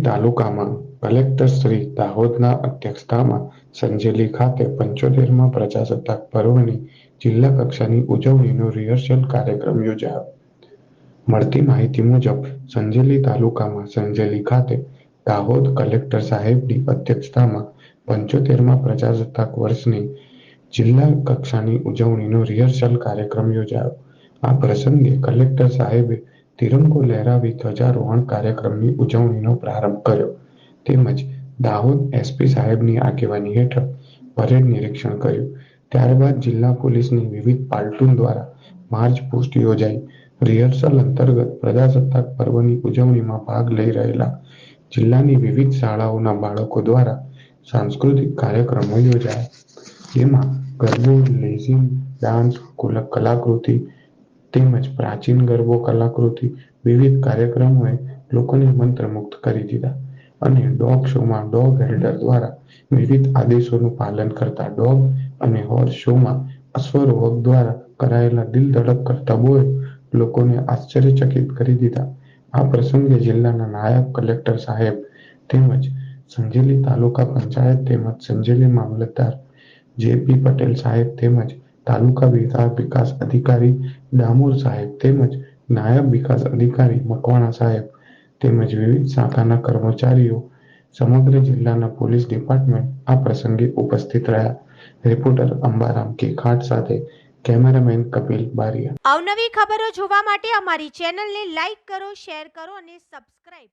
તાલુકામાં કલેક્ટર શ્રી દાહોદના અધ્યક્ષતામાં સંજેલી ખાતે પંચોતેરમાં પ્રજાસત્તાક પર્વની જિલ્લા કક્ષાની ઉજવણીનો રિહર્સલ કાર્યક્રમ યોજાયો. મળતી માહિતી મુજબ, સંજેલી તાલુકામાં સંજેલી ખાતે દાહોદ કલેક્ટર સાહેબની અધ્યક્ષતામાં પંચોતેરમાં પ્રજાસત્તાક વર્ષની જિલ્લા કક્ષાની ઉજવણીનો રિહર્સલ કાર્યક્રમ યોજાયો. આ પ્રસંગે કલેક્ટર સાહેબે તિરંગો લહેરાવી ધ્વજારોહણ કાર્યક્રમની ઉજવણીનો પ્રારંભ કર્યો. તેમજ દાહોદ એસપી સાહેબની આગેવાની હેઠળ પરેડ નિરીક્ષણ કર્યું. ત્યારબાદ જિલ્લા પોલીસની વિવિધ પાલ્ટુન દ્વારા માર્ચ પોસ્ટ યોજાઈ. રિહર્સલ અંતર્ગત પ્રજાસત્તાક પર્વની ઉજવણીમાં ભાગ લઈ રહેલા જિલ્લાની વિવિધ શાળાઓના બાળકો દ્વારા સાંસ્કૃતિક કાર્યક્રમો યોજાયા. જેમાં ગરબો લેઝિંગ, ડાન્સ કુલ- કલાકૃતિ તેમજ પ્રાચીન ગરબો કલાકૃતિ વિવિધ કાર્યક્રમોએ લોકોને મંત્રમુગ્ધ કરી દીધા અને ડોગ શોમાં ડોગ હેલ્ડર દ્વારા વિવિધ આદેશોનું પાલન કરતા ડોગ અને હોર્સ શોમાં અશ્વરોહક દ્વારા કરાયેલા દિલ ધડક કરતબોએ લોકોને આશ્ચર્યચકિત કરી દીધા. આ પ્રસંગે જિલ્લાના નાયબ કલેક્ટર સાહેબ તેમજ સંજેલી તાલુકા પંચાયત તેમજ સંજેલી મામલતદાર જે પી પટેલ સાહેબ તેમજ તાલુકા વિકાસ અધિકારી ડામોર સાહેબ તેમજ નાયબ વિકાસ અધિકારી મકવાણા સાહેબ તેમજ વિવિધ શાખાના કર્મચારીઓ સમગ્ર જિલ્લાના પોલીસ ડિપાર્ટમેન્ટ આ પ્રસંગે ઉપસ્થિત રહ્યા. રિપોર્ટર અંબારામ કે ખાટ સાથે કેમેરામેન કપિલ બારિયા. આવનવી ખબરો જોવા માટે અમારી ચેનલને લાઈક કરો, શેર કરો અને સબસ્ક્રાઇબ